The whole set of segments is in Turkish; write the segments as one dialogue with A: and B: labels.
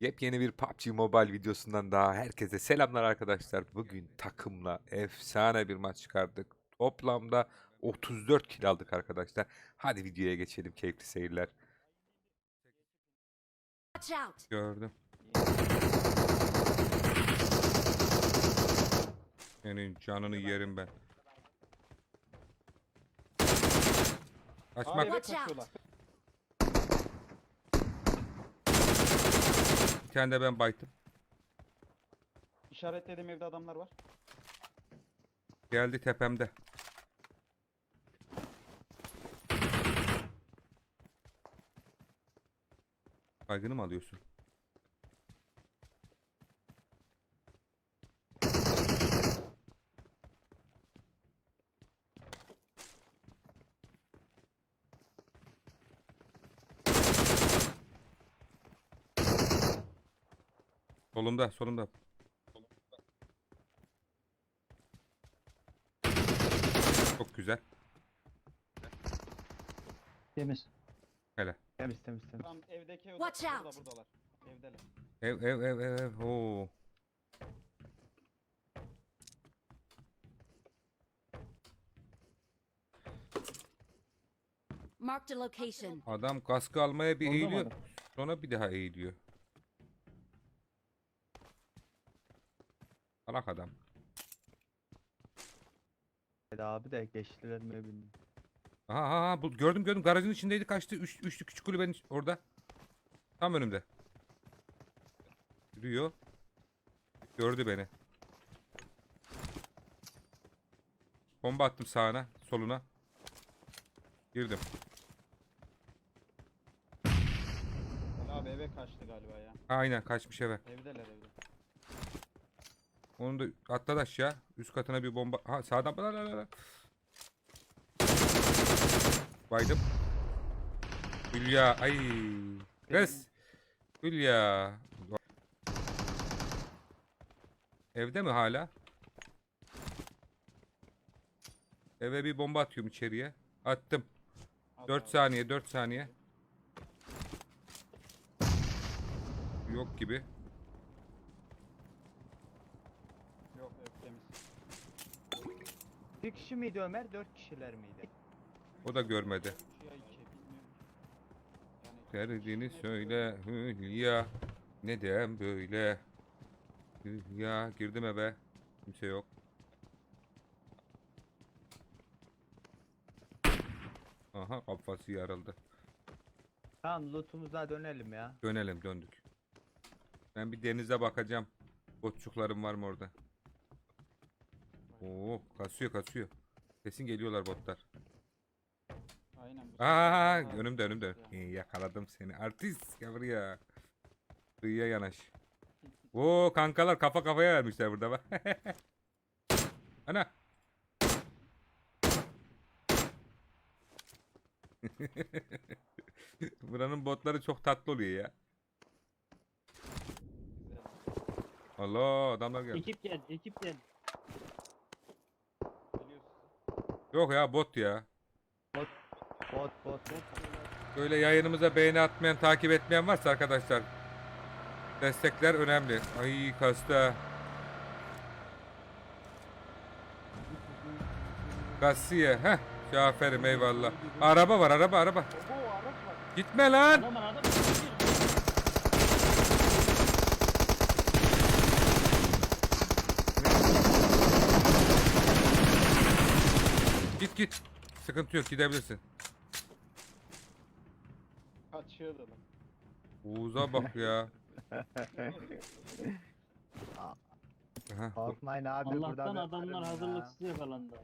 A: Yepyeni bir PUBG Mobile videosundan daha herkese selamlar arkadaşlar. Bugün takımla efsane bir maç çıkardık. Toplamda 34 kill aldık arkadaşlar. Hadi videoya geçelim. Keyifli seyirler. Gördüm. Senin canını yerim ben.
B: Watch out.
C: kaçıyorlar.
A: Bir tane de ben baytım.
C: İşaretlediğim evde adamlar var.
A: Geldi tepemde. Baygını mı alıyorsun? Solumda, solumda. Çok güzel.
D: Temiz.
A: Hele.
D: Temiz temiz temiz.
C: Tam evdeki evde.
B: Watch
C: burada,
B: out.
C: buradalar. Evdeler.
A: Ev ev ev ev ev. Oo.
B: Marked a location.
A: Adam kaskı almaya bir
D: mı
A: eğiliyor.
D: adam?
A: Sonra bir daha eğiliyor. Salak adam.
D: Hadi abi de geçtiler mi bilmiyorum.
A: Aha, aha, aha, bu, gördüm gördüm garajın içindeydi kaçtı. Üç, üçlü küçük kulübenin iç- orada. Tam önümde. Yürüyor. Gördü beni. Bomba attım sağına, soluna. Girdim.
C: Ali abi eve kaçtı galiba ya.
A: Aynen kaçmış eve.
C: Evdeler evde.
A: Onu da atladı aşağı. Üst katına bir bomba. Ha sağdan. La, la, la. Baydım. Hülya. Ay. Res. Hülya. Evde mi hala? Eve bir bomba atıyorum içeriye. Attım.
C: At
A: 4
C: abi.
A: saniye 4 saniye. Yok gibi.
C: Yok ev temiz.
D: Bir kişi miydi Ömer? Dört kişiler miydi?
A: O da görmedi. Derdini söyle Hülya. Neden böyle? Hülya girdim eve. Kimse yok. Aha kafası yarıldı.
D: Tamam lootumuza dönelim ya.
A: Dönelim döndük. Ben bir denize bakacağım. Botçuklarım var mı orada Oo kasıyor kasıyor. Kesin geliyorlar botlar.
C: Aynen. bu
A: Aa
C: sefer-
A: önümde önümde. İyi, yakaladım seni. Artist gel buraya. Kıyıya yanaş. Oo kankalar kafa kafaya vermişler burada bak. Ana. Buranın botları çok tatlı oluyor ya.
C: Güzel.
A: Allah adamlar geldi.
E: Ekip geldi, ekip geldi.
A: Yok ya bot ya.
D: Bot bot bot.
A: Böyle yayınımıza beğeni atmayan takip etmeyen varsa arkadaşlar Destekler önemli. Ay kasta Gassiye heh Şaferim eyvallah. Araba var araba araba. Gitme lan
E: Adam var adam.
A: Git Sıkıntı yok gidebilirsin
C: Kaçıyordu lan.
A: Oğuz'a bak ya Aha,
D: Korkmayın abi burada
E: Allah'tan
D: ben
E: adamlar
D: varım ya.
E: hazırlıksız yakalandı.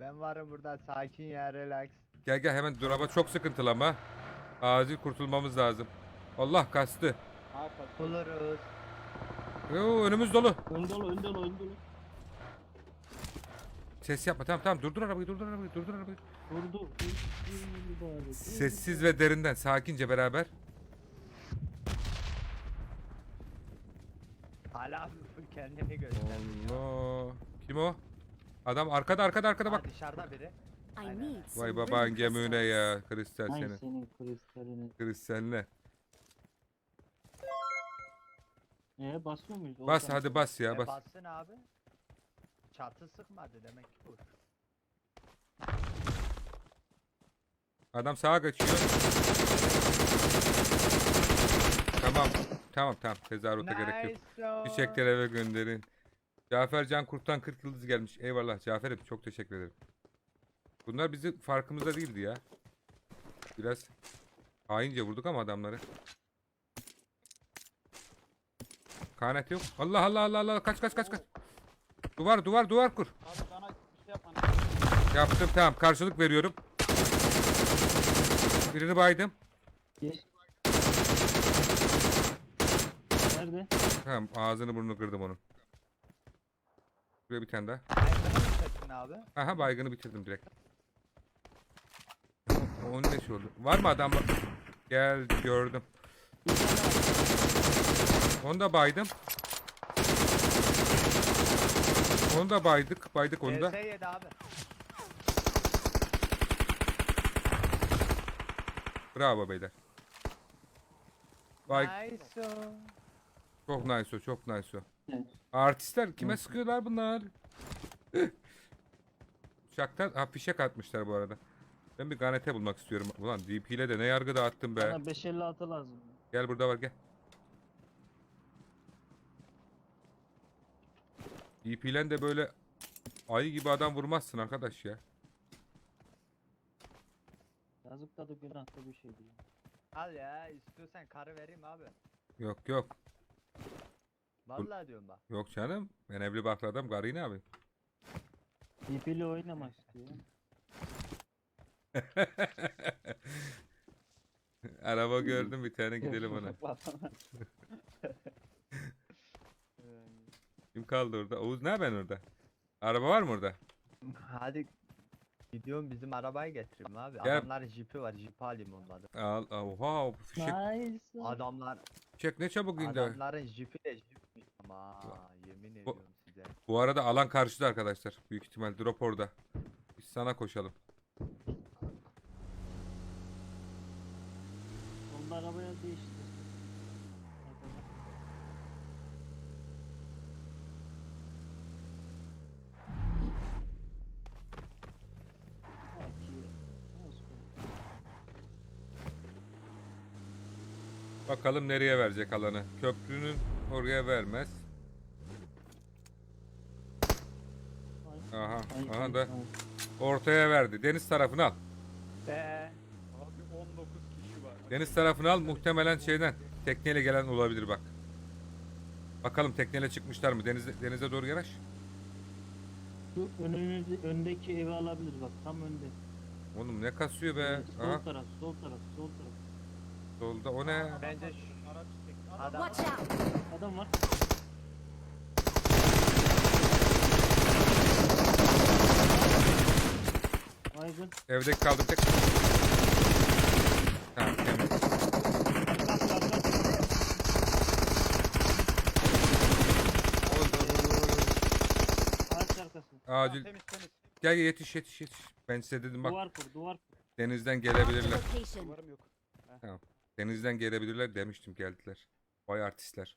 D: Ben varım burada sakin ya relax.
A: Gel gel hemen duraba çok sıkıntılı ama Acil kurtulmamız lazım Allah kastı
C: Ha kaçıyor.
D: Buluruz.
A: Yoo, önümüz dolu
E: Ön dolu, ön dolu, ön dolu.
A: Ses yapma tamam tamam durdur arabayı durdur arabayı durdur arabayı
E: Durdu.
A: Sessiz ve derinden sakince beraber
D: Hala full kendini göstermiyor.
A: Allah Kim o? Adam arkada arkada arkada
D: Aa,
A: bak
D: dışarıda biri.
A: Vay baban gemüne ya kristal
E: Ay
A: seni
E: senin kristalini.
A: Kristaline
E: Ee basmıyor muyuz?
A: Bas hadi bas ya
D: E,
A: bas.
D: bassın abi. Çatı sıkmadı demek ki bu.
A: Adam sağa kaçıyor. Tamam. Tamam tamam. Tezahürata gerek yok. Çiçekleri eve gönderin. Cafer Can Kurt'tan 40 yıldız gelmiş. Eyvallah Cafer'im çok teşekkür ederim. Bunlar bizi farkımızda değildi ya. Biraz haince vurduk ama adamları. Kanet yok. Allah Allah Allah Allah kaç kaç kaç kaç. Duvar duvar duvar kur.
C: Abi bana bir şey yapma.
A: Yaptım tamam karşılık veriyorum. Birini baydım.
E: Geç. Nerede?
A: Tamam ağzını burnunu kırdım onun. Buraya bir tane daha.
D: Çektin abi?
A: Aha baygını bitirdim direkt. O- Onun ne şey oldu? Var mı adam? Gel gördüm. Onu da baydım. Onu da baydık. Baydık onu da.
D: Yedi abi.
A: Bravo beyler. Bay
D: Nice
A: çok nice o, çok nice o.
E: Evet.
A: Artistler kime sıkıyorlar bunlar? Uçaktan ha fişek atmışlar bu arada. Ben bir ganete bulmak istiyorum. Ulan DP ile de ne yargı dağıttım be.
E: Bana 556 lazım.
A: Gel burada var gel. DP ile de böyle ayı gibi adam vurmazsın arkadaş ya.
E: Yazık da da günah da bir şey değil.
D: Al ya istiyorsan karı vereyim abi.
A: Yok yok.
D: Vallahi diyorum bak.
A: Yok canım. Ben evli barklı adam karıyı ne abi?
E: DP'li oynamak istiyor.
A: Araba gördüm bir tane gidelim ona. Kim kaldı orada? Oğuz ne ben orada? Araba var mı orada?
D: Hadi gidiyorum bizim arabayı getireyim abi.
A: Gel.
D: Adamların jipi var. Jipi alayım onları.
A: Al, al oha bu fişek,
E: Nice.
D: Adamlar
A: fişek ne çabuk indi.
D: adamların jipi de jipmiş ama yemin ediyorum size.
A: Bu arada alan karşıda arkadaşlar. Büyük ihtimal drop orada. Biz sana koşalım.
E: Onda arabaya değişti.
A: Bakalım nereye verecek alanı. Köprünün oraya vermez. Aha, aha da ortaya verdi. Deniz tarafını al.
D: Be.
C: Abi 19 kişi var.
A: Deniz tarafını al. Muhtemelen şeyden tekneyle gelen olabilir bak. Bakalım tekneyle çıkmışlar mı? Denize, denize doğru yanaş.
E: Şu önünüzde, öndeki evi alabilir bak tam önde.
A: Oğlum ne kasıyor be?
E: Evet,
A: Aha
E: sol taraf, sol taraf, sol taraf.
A: Solda o ne?
D: Bence şu.
C: Adam
D: adam
B: Watch out!
E: Adam var. Baygın.
A: Evdeki kaldım tek. Tamam temiz.
E: Arka, arka. Ağaç arkası.
A: Acil.
C: Temiz temiz.
A: Gel gel, yetiş yetiş yetiş. Ben size dedim bak
E: Duvar kur, duvar kur.
A: denizden
B: Marked a
A: gelebilirler.
B: location.
C: Duvarım yok.
A: Denizden gelebilirler demiştim geldiler. Vay artistler.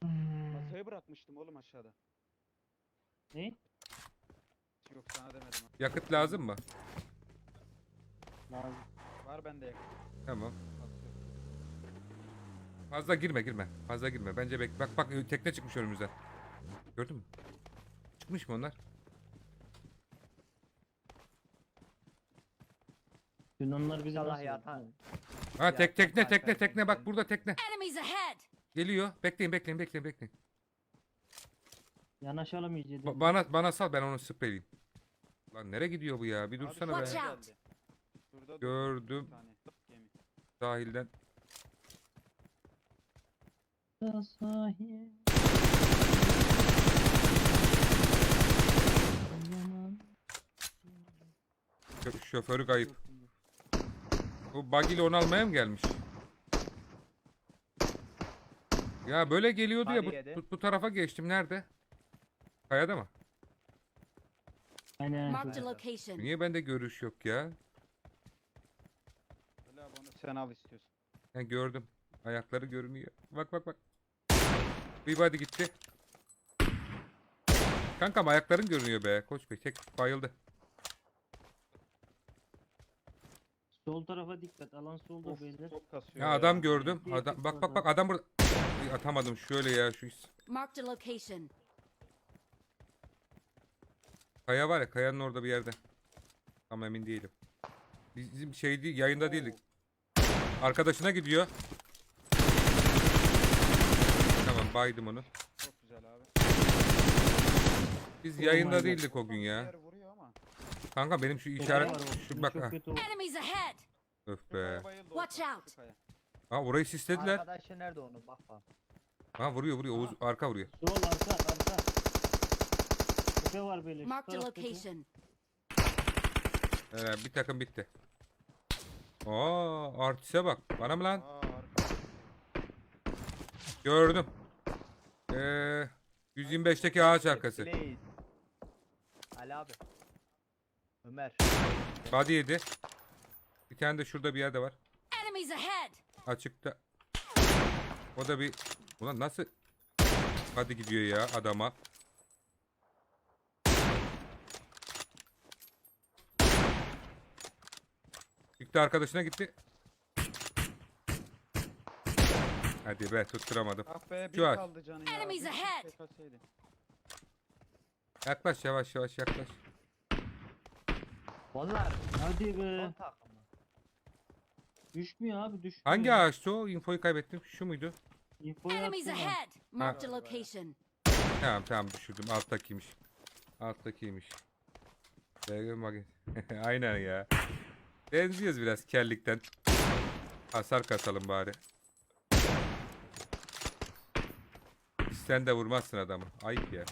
C: Masayı bırakmıştım oğlum aşağıda.
E: Ne?
C: Yok sana demedim. ha.
A: Yakıt lazım mı?
E: Lazım.
C: Var bende yakın.
A: Tamam. Fazla girme girme. Fazla girme. Bence bek. Bak bak tekne çıkmış önümüzden. Gördün mü? Çıkmış mı onlar?
E: Dün onlar bizi
D: İnşallah
E: nasıl
D: yatan.
E: yaptı?
A: Ha tek tekne tekne tekne
D: bak,
A: burada tekne.
B: Enemies ahead!
A: Geliyor. Bekleyin bekleyin bekleyin bekleyin.
E: Yanaşalım iyice.
A: Ba- bana bana sal ben onu spreyleyeyim. Lan nereye gidiyor bu ya? Bir dursana be.
C: şurada
B: out.
C: geldi. Şurada dur,
A: Gördüm
C: bir tane. Gemi.
A: sahilden.
E: Sahi. Yaman.
A: Şö- şoförü kayıp. Bu buggy ile onu almaya mı gelmiş? Ya böyle geliyordu ya bu, bu, bu tarafa geçtim. Nerede? Kayada mı?
E: Aynen.
B: Marked a location.
A: Niye bende görüş yok ya?
C: Ali abi onu sen al istiyorsun.
A: Ben gördüm. Ayakları görünüyor. Bak bak bak. Bir body gitti. Kankam ayakların görünüyor be. Koç bey tek bayıldı.
E: Sol tarafa dikkat. Alan solda
C: Of,
E: beyler.
C: çok kasıyor
A: Ya adam gördüm.
E: Bir
A: Adam bak bak bak adam burada. Ay, Atamadım şöyle ya şu
B: Marked a location.
A: kaya var ya kayanın orada bir yerde. Tam emin değilim. Bizim şey değil yayında değildik. Arkadaşına gidiyor. Tamam baydım onu.
C: Çok güzel abi.
A: Biz yayında değildik o gün ya.
C: vuruyor ama.
A: Kanka benim şu işaret
E: var o,
A: şu bak
E: çok
A: ha.
E: kötü oldu.
B: Enemies ahead!
A: Öf be.
C: bayıldı,
B: Watch out.
A: Ha orayı sislediler.
D: Arkadaşı nerede onun bak bak.
A: Ha vuruyor vuruyor Oğuz arka vuruyor.
E: Sol arka arka. Tepe var
B: a
E: taraf tepe.
B: location.
A: Ee, bir takım bitti. Aa artiste bak. Bana mı lan?
C: Aa arka.
A: Gördüm. Ee, 125'teki ağaç arkası.
D: Please. Ali abi. Ömer.
A: Body yedi. Tane de şurada bir yerde var. Açıkta. O da bir... Ulan nasıl... Hadi gidiyor ya adama. Çıktı arkadaşına gitti. Hadi be tutturamadım.
C: Ah be bir
A: Şu
C: kaldı canı ya.
B: Enemies
C: Bir
B: ahead.
C: tek atsaydı.
A: Yaklaş yavaş yavaş yaklaş.
D: Onlar
E: Hadi
D: son
E: be. Düşmüyor abi düşmüyor.
A: Hangi ağaçtı o? Infoyu kaybettim. Şu muydu?
E: Infoyu
B: Enemies
E: attım ben.
B: ahead! Marked a location.
A: Tamam tamam düşürdüm. Alttakiymiş. Alttakiymiş. Beygir bak. Aynen ya. Benziyoruz biraz kellikten. Hasar kasalım bari. Sen de vurmazsın adamı. Ayıp ya.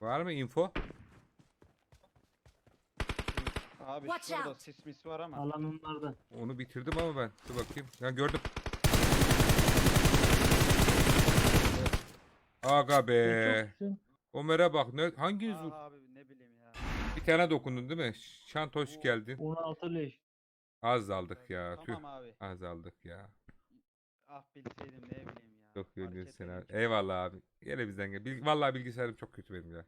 A: Var mı info?
C: Abi
B: Watch
C: şurada
B: out.
C: sis mis var ama.
E: Alanınlarda.
A: Onu bitirdim ama ben. Dur bakayım. Ya gördüm. Aga be. Ömer'e bak. Ne, hanginiz vur-
C: Aa, abi ne bileyim ya.
A: Bir tane dokundun değil mi? Şant hoş
C: Oo.
A: geldin.
E: 16 leş.
A: Az aldık ya. Tüh.
C: Tamam abi.
A: Az aldık ya.
C: Ah bilseydim ne bileyim ya.
A: Çok
C: Fark
A: yönlüsün sen abi. Eyvallah abi. Gene bizden gel. Bil- Vallahi bilgisayarım çok kötü benim ya.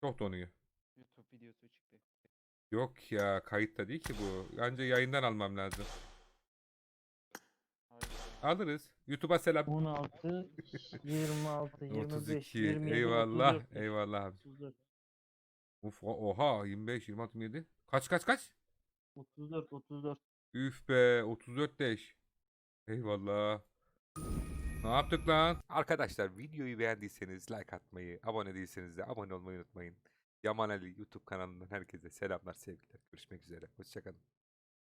A: Çok donuyor.
C: YouTube videosu çıktı.
A: Yok ya kayıtta değil ki bu. Anca yayından almam lazım. Alırız. YouTube'a selam.
E: 16, 26, 25,
A: 32.
E: 27,
A: Eyvallah.
E: 34,
A: Eyvallah abi.
E: 34,
A: Uf, o- oha 25, 26, 27. Kaç kaç kaç?
E: 34, 34.
A: Üf be 34 leş. Eyvallah. Ne yaptık lan? Arkadaşlar videoyu beğendiyseniz like atmayı, abone değilseniz de abone olmayı unutmayın. Yaman Ali YouTube kanalından herkese selamlar sevgiler. Görüşmek üzere. Hoşçakalın.